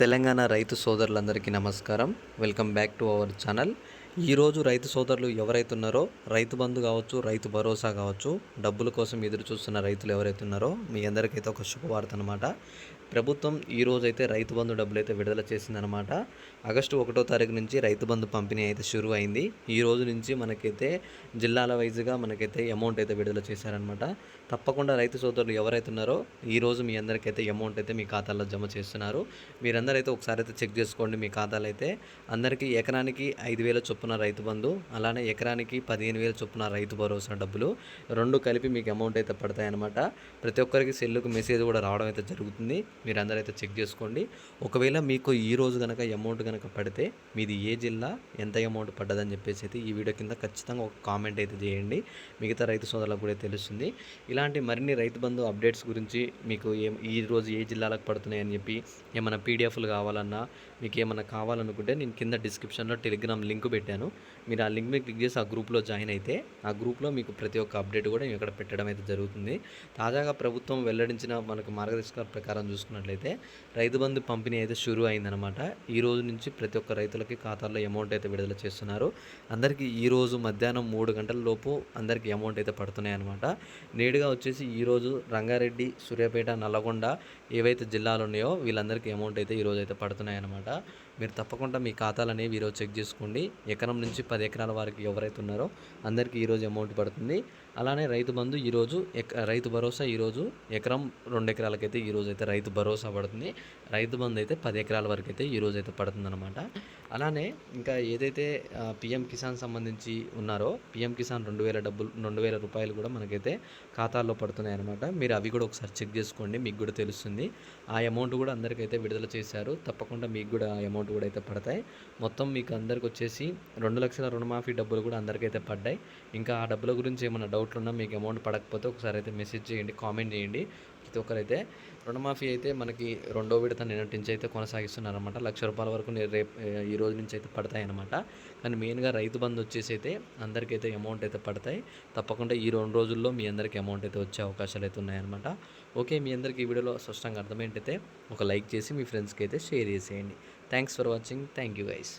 తెలంగాణ రైతు సోదరులందరికీ నమస్కారం. Welcome back to our channel. ఈరోజు రైతు సోదరులు ఎవరైతే ఉన్నారో రైతు బంధు కావచ్చు రైతు భరోసా కావచ్చు డబ్బుల కోసం ఎదురు చూస్తున్న రైతులు ఎవరైతే ఉన్నారో మీ అందరికైతే ఒక శుభవార్త అనమాట ప్రభుత్వం ఈ రైతు బంధు డబ్బులు అయితే విడుదల చేసిందనమాట ఆగస్టు ఒకటో తారీఖు నుంచి రైతు బంధు పంపిణీ అయితే షురు అయింది. ఈ రోజు నుంచి మనకైతే జిల్లాల వైజ్గా మనకైతే అమౌంట్ అయితే విడుదల చేశారనమాట తప్పకుండా రైతు సోదరులు ఎవరైతే ఉన్నారో ఈ రోజు మీ అందరికైతే అమౌంట్ అయితే మీ ఖాతాలో జమ చేస్తున్నారు. మీరందరైతే ఒకసారి అయితే చెక్ చేసుకోండి మీ ఖాతాలు అయితే. అందరికీ ఎకరానికి ఐదు వేల చొప్పున రైతు బంధు అలానే ఎకరానికి పదిహేను వేల చొప్పున రైతు భరోసా డబ్బులు రెండు కలిపి మీకు అమౌంట్ అయితే పడతాయన్నమాట. ప్రతి ఒక్కరికి సెల్లుకు మెసేజ్ కూడా రావడం అయితే జరుగుతుంది. మీరు అందరూ అయితే చెక్ చేసుకోండి. ఒకవేళ మీకు ఈ రోజు కనుక అమౌంట్ కనుక పడితే మీది ఏ జిల్లా ఎంత అమౌంట్ పడ్డదని చెప్పేసి అయితే ఈ వీడియో కింద ఖచ్చితంగా ఒక కామెంట్ అయితే చేయండి. మిగతా రైతు సోదరులకు కూడా తెలుస్తుంది. ఇలాంటి మరిన్ని రైతు బంధు అప్డేట్స్ గురించి మీకు ఏ ఈ రోజు ఏ జిల్లాలకు పడుతున్నాయని చెప్పి ఏమైనా పీడిఎఫ్లు కావాలన్నా మీకు ఏమైనా కావాలనుకుంటే నేను కింద డిస్క్రిప్షన్లో టెలిగ్రామ్ లింక్ పెట్టాను. మీరు ఆ లింక్ మీద క్లిక్ చేసి ఆ గ్రూప్లో జాయిన్ అయితే ఆ గ్రూప్లో మీకు ప్రతి ఒక్క అప్డేట్ కూడా నేను ఇక్కడ పెట్టడం అయితే జరుగుతుంది. తాజాగా ప్రభుత్వం వెల్లడించిన మనకు మార్గదర్శకాల ప్రకారం చూసుకున్నట్లయితే రైతు బంధు పంపిణీ అయితే షురూ అయిందనమాట ఈ రోజు నుంచి ప్రతి ఒక్క రైతులకి ఖాతాల్లో అమౌంట్ అయితే విడుదల చేస్తున్నారు. అందరికీ ఈ రోజు మధ్యాహ్నం మూడు గంటల లోపు అందరికీ అమౌంట్ అయితే పడుతున్నాయి అనమాట నేడుగా వచ్చేసి ఈరోజు రంగారెడ్డి సూర్యాపేట నల్లగొండ ఏవైతే జిల్లాలు ఉన్నాయో వీళ్ళందరికీ అమౌంట్ అయితే ఈరోజు అయితే పడుతున్నాయి అనమాట మీరు తప్పకుండా మీ ఖాతాలు అనేవి ఈరోజు చెక్ చేసుకోండి. ఎకరం నుంచి పది ఎకరాల వారికి ఎవరైతే ఉన్నారో అందరికీ ఈరోజు అమౌంట్ పడుతుంది. అలానే రైతు బంధు ఈరోజు ఎక రైతు భరోసా ఈరోజు ఎకరం రెండు ఎకరాలకైతే ఈరోజు అయితే రైతు భరోసా పడుతుంది. రైతు బంధు అయితే పది ఎకరాల వరకు అయితే ఈరోజు అయితే పడుతుంది అనమాట అలానే ఇంకా ఏదైతే పిఎం కిసాన్ సంబంధించి ఉన్నారో పిఎం కిసాన్ రెండు వేల డబ్బులు రెండు వేల రూపాయలు కూడా మనకైతే ఖాతాల్లో పడుతున్నాయి అనమాట మీరు అవి కూడా ఒకసారి చెక్ చేసుకోండి. మీకు కూడా తెలుస్తుంది. ఆ అమౌంట్ కూడా అందరికైతే విడుదల చేశారు. తప్పకుండా మీకు కూడా ఆ అమౌంట్ కూడా అయితే పడతాయి. మొత్తం మీకు అందరికి వచ్చేసి రెండు లక్షల రుణమాఫీ డబ్బులు కూడా అందరికైతే పడ్డాయి. ఇంకా ఆ డబ్బుల గురించి ఏమైనా డౌట్లు ఉన్నా మీకు అమౌంట్ పడకపోతే ఒకసారి అయితే మెసేజ్ చేయండి కామెంట్ చేయండి. ప్రతి ఒక్కరైతే రుణమాఫీ అయితే మనకి రెండో విడత నిన్నటి నుంచి అయితే కొనసాగిస్తున్నారనమాట లక్ష రూపాయల వరకు రేపు ఈ రోజు నుంచి అయితే పడతాయి అనమాట కానీ మెయిన్గా రైతు బంధు వచ్చేసి అయితే అందరికైతే అమౌంట్ అయితే పడతాయి. తప్పకుండా ఈ రెండు రోజుల్లో మీ అందరికీ అమౌంట్ అయితే వచ్చే అవకాశాలు అయితే ఉన్నాయన్నమాట. ఓకే మీ అందరికీ ఈ వీడియోలో స్పష్టంగా అర్థమైంటైతే ఒక లైక్ చేసి మీ ఫ్రెండ్స్కి అయితే షేర్ చేసేయండి. Thanks for watching thank you guys